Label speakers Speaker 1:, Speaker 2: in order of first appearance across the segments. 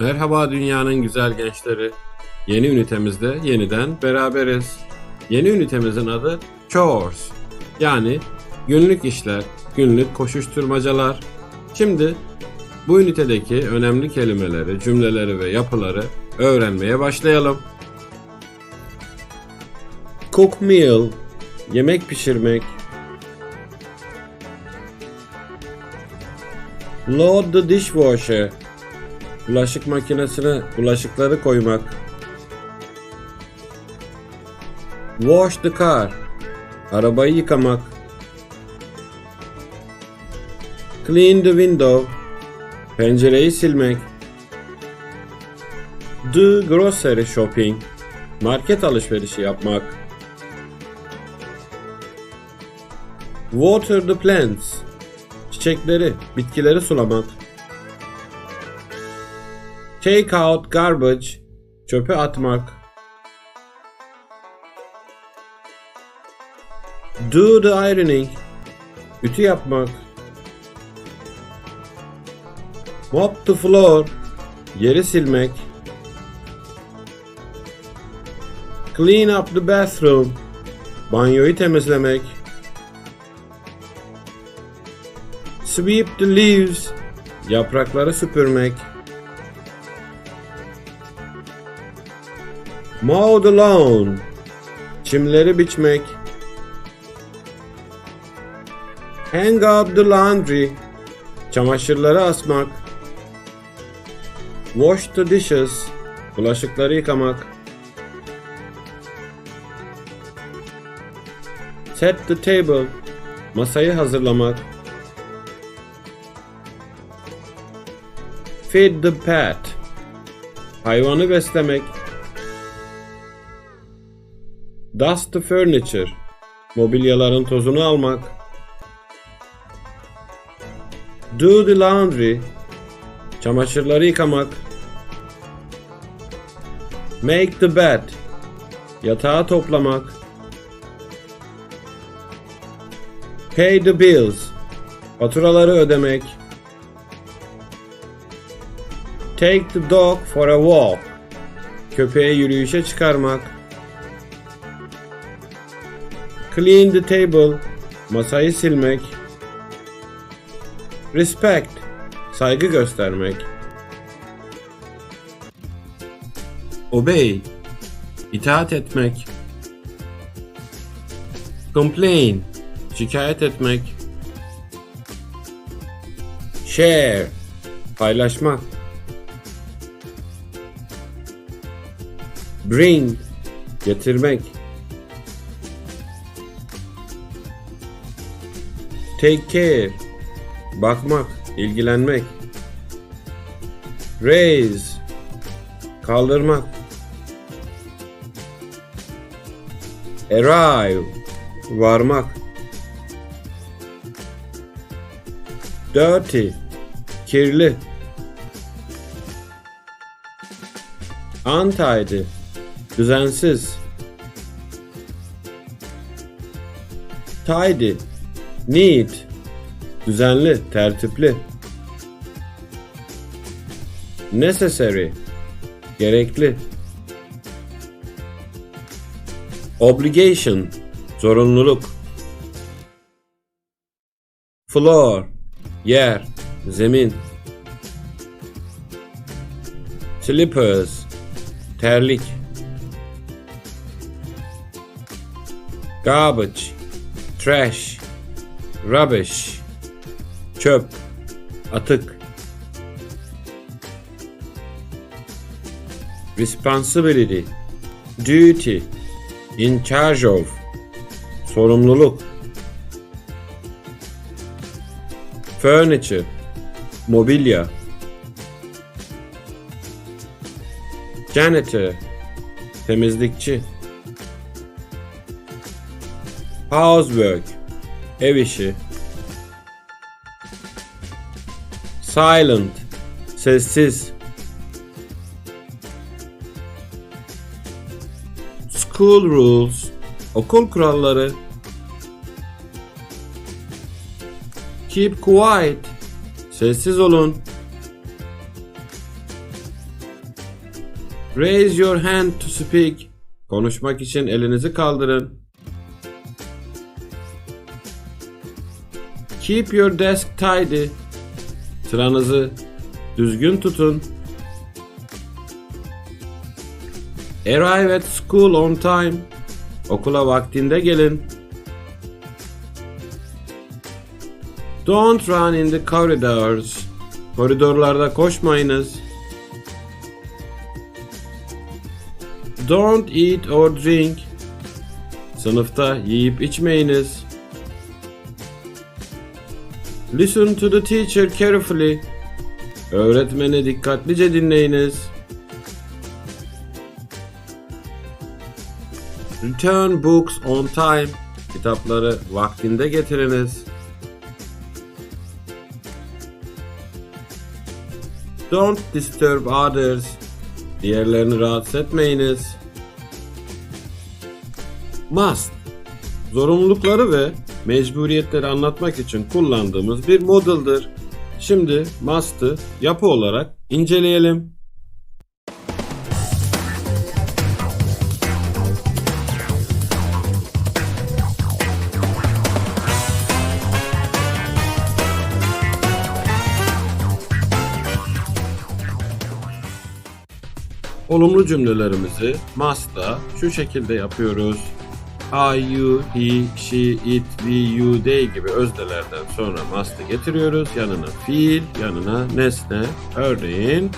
Speaker 1: Merhaba dünyanın güzel gençleri. Yeni ünitemizde yeniden beraberiz. Yeni ünitemizin adı Chores. Yani günlük işler, günlük koşuşturmacalar. Şimdi bu ünitedeki önemli kelimeleri, cümleleri ve yapıları öğrenmeye başlayalım. Cook meal, yemek pişirmek. Load the dishwasher, bulaşık makinesine bulaşıkları koymak. Wash the car, arabayı yıkamak. Clean the window, pencereyi silmek. Do grocery shopping, market alışverişi yapmak. Water the plants, çiçekleri, bitkileri sulamak. Take out garbage, çöpe atmak. Do the ironing, ütü yapmak. Mop the floor, yeri silmek. Clean up the bathroom, banyoyu temizlemek. Sweep the leaves, yaprakları süpürmek. Mow the lawn, çimleri biçmek. Hang up the laundry, çamaşırları asmak. Wash the dishes, bulaşıkları yıkamak. Set the table, masayı hazırlamak. Feed the pet, hayvanı beslemek. Dust the furniture, mobilyaların tozunu almak. Do the laundry, çamaşırları yıkamak. Make the bed, yatağı toplamak. Pay the bills, faturaları ödemek. Take the dog for a walk, köpeği yürüyüşe çıkarmak. Clean the table, masayı silmek. Respect, saygı göstermek. Obey, itaat etmek. Complain, şikayet etmek. Share, paylaşmak. Bring, getirmek. Take care, bakmak, ilgilenmek. Raise, kaldırmak. Arrive, varmak. Dirty, kirli. Untidy, düzensiz. Tidy, neat, düzenli, tertipli. Necessary, gerekli. Obligation, zorunluluk. Floor, yer, zemin. Slippers, terlik. Garbage, trash, rubbish, çöp, atık. Responsibility, duty, in charge of, sorumluluk. Furniture, mobilya. Janitor, temizlikçi. Housework, ev işi. Silent, sessiz. School rules, okul kuralları. Keep quiet, sessiz olun. Raise your hand to speak. Konuşmak için elinizi kaldırın. Keep your desk tidy. Sıranızı düzgün tutun. Arrive at school on time. Okula vaktinde gelin. Don't run in the corridors. Koridorlarda koşmayınız. Don't eat or drink. Sınıfta yiyip içmeyiniz. Listen to the teacher carefully. Öğretmeni dikkatlice dinleyiniz. Return books on time. Kitapları vaktinde getiriniz. Don't disturb others. Diğerlerini rahatsız etmeyiniz. Must. Zorunlulukları ve mecburiyetleri anlatmak için kullandığımız bir model'dır. Şimdi must'ı yapı olarak inceleyelim. Olumlu cümlelerimizi must'ta şu şekilde yapıyoruz. I, you, he, she, it, we, you, they gibi öznelerden sonra must'ı getiriyoruz. Yanına fiil, yanına nesne. Örneğin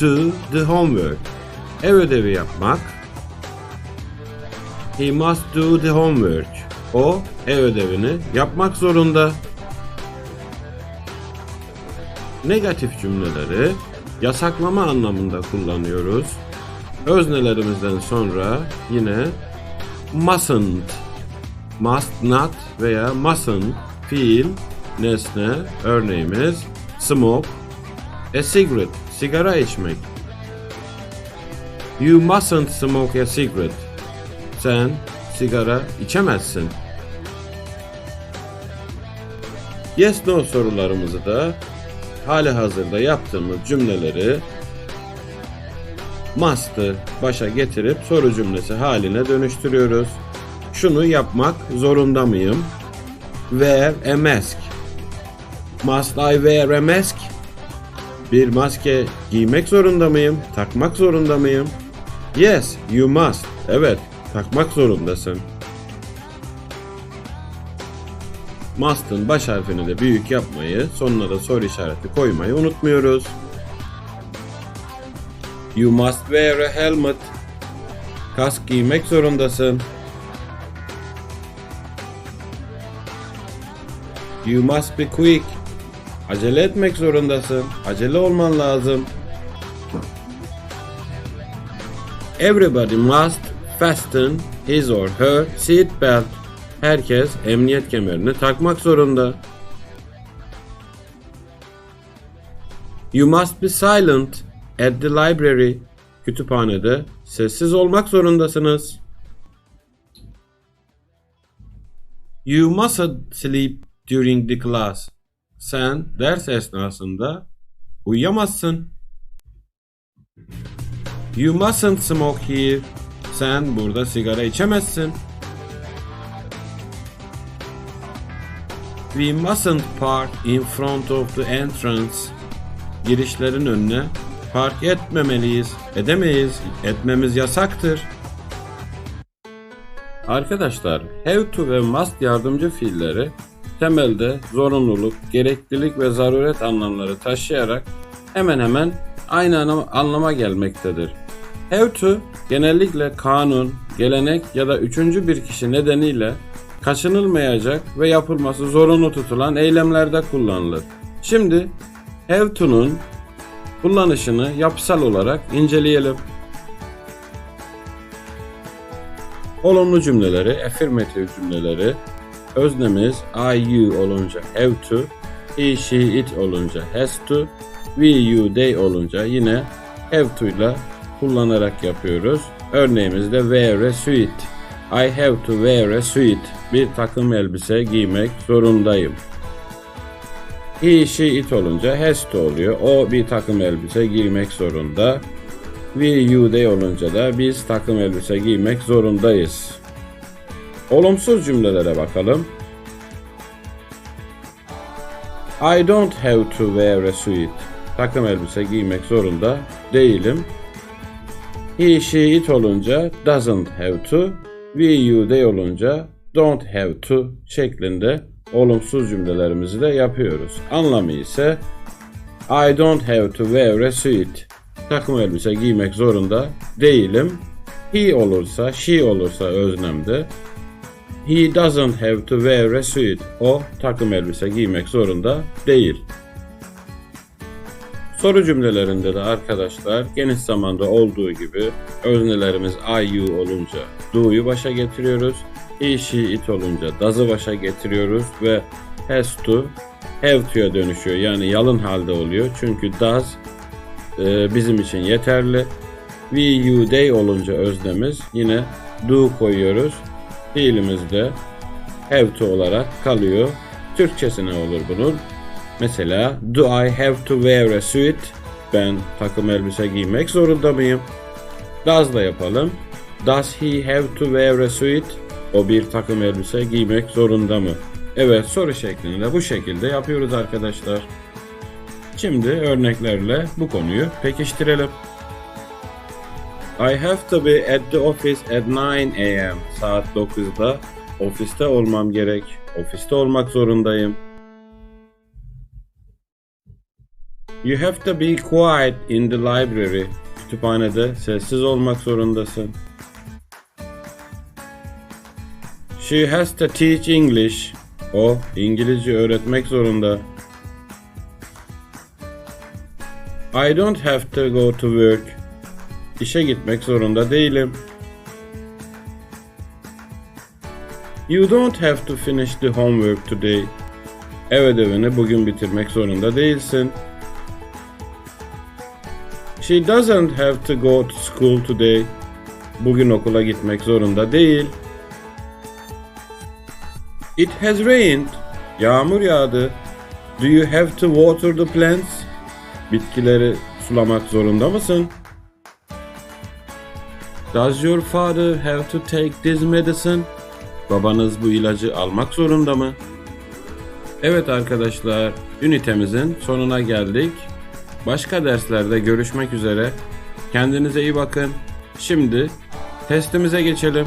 Speaker 1: do the homework. Ev ödevi yapmak. He must do the homework. O ev ödevini yapmak zorunda. Negatif cümleleri yasaklama anlamında kullanıyoruz. Öznelerimizden sonra yine mustn't, must not veya mustn't fiil, nesne, örneğimiz smoke, a cigarette, sigara içmek. You mustn't smoke a cigarette. Sen sigara içemezsin. Yes no sorularımızı da hali hazırda yaptığımız cümleleri must'ı başa getirip soru cümlesi haline dönüştürüyoruz. Şunu yapmak zorunda mıyım? Wear a mask. Must I wear a mask? Bir maske giymek zorunda mıyım? Takmak zorunda mıyım? Yes, you must. Evet, takmak zorundasın. Must'ın baş harfini de büyük yapmayı, sonuna da soru işareti koymayı unutmuyoruz. You must wear a helmet. Kask giymek zorundasın. You must be quick. Acele etmek zorundasın. Acele olman lazım. Everybody must fasten his or her seat belt. Herkes emniyet kemerini takmak zorunda. You must be silent at the library. Kütüphanede sessiz olmak zorundasınız. You mustn't sleep during the class. Sen ders esnasında uyuyamazsın. You mustn't smoke here. Sen burada sigara içemezsin. We mustn't park in front of the entrance. Girişlerin önüne park etmemeliyiz. Edemeyiz. Etmemiz yasaktır. Arkadaşlar, have to ve must yardımcı fiilleri temelde zorunluluk, gereklilik ve zaruret anlamları taşıyarak hemen hemen aynı anlam- anlama gelmektedir. Have to genellikle kanun, gelenek ya da üçüncü bir kişi nedeniyle kaçınılmayacak ve yapılması zorunlu tutulan eylemlerde kullanılır. Şimdi have to'nun kullanışını yapısal olarak inceleyelim. Olumlu cümleleri, affirmative cümleleri, öznemiz I, you olunca have to, he, she, it olunca has to, we, you, they olunca yine have to ile kullanarak yapıyoruz. Örneğimizde wear a suit. I have to wear a suit. Bir takım elbise giymek zorundayım. She, it olunca has to oluyor. O bir takım elbise giymek zorunda. We you they olunca da biz takım elbise giymek zorundayız. Olumsuz cümlelere bakalım. I don't have to wear a suit. Takım elbise giymek zorunda değilim. He, she, it olunca doesn't have to. We, you, they olunca don't have to şeklinde olumsuz cümlelerimizi de yapıyoruz. Anlamı ise I don't have to wear a suit. Takım elbise giymek zorunda değilim. He olursa, she olursa öznemde. He doesn't have to wear a suit. O takım elbise giymek zorunda değil. Soru cümlelerinde de arkadaşlar geniş zamanda olduğu gibi öznelerimiz I, you olunca do'yu başa getiriyoruz. She, it olunca does'ı başa getiriyoruz ve has to have to'ya dönüşüyor. Yani yalın halde oluyor. Çünkü does e, bizim için yeterli. We, you, they olunca öznemiz yine do koyuyoruz. Fiilimizde have to olarak kalıyor. Türkçesi ne olur bunun? Mesela do I have to wear a suit? Ben takım elbise giymek zorunda mıyım? Does da yapalım. Does he have to wear a suit? O bir takım elbise giymek zorunda mı? Evet soru şeklinde bu şekilde yapıyoruz arkadaşlar. Şimdi örneklerle bu konuyu pekiştirelim. I have to be at the office at 9 a.m. Saat 9'da ofiste olmam gerek. Ofiste olmak zorundayım. You have to be quiet in the library. Kütüphanede sessiz olmak zorundasın. She has to teach English. O İngilizce öğretmek zorunda. I don't have to go to work. İşe gitmek zorunda değilim. You don't have to finish the homework today. Ev ödevini bugün bitirmek zorunda değilsin. She doesn't have to go to school today. Bugün okula gitmek zorunda değil. It has rained. Yağmur yağdı. Do you have to water the plants? Bitkileri sulamak zorunda mısın? Does your father have to take this medicine? Babanız bu ilacı almak zorunda mı? Evet arkadaşlar, ünitemizin sonuna geldik. Başka derslerde görüşmek üzere. Kendinize iyi bakın. Şimdi testimize geçelim.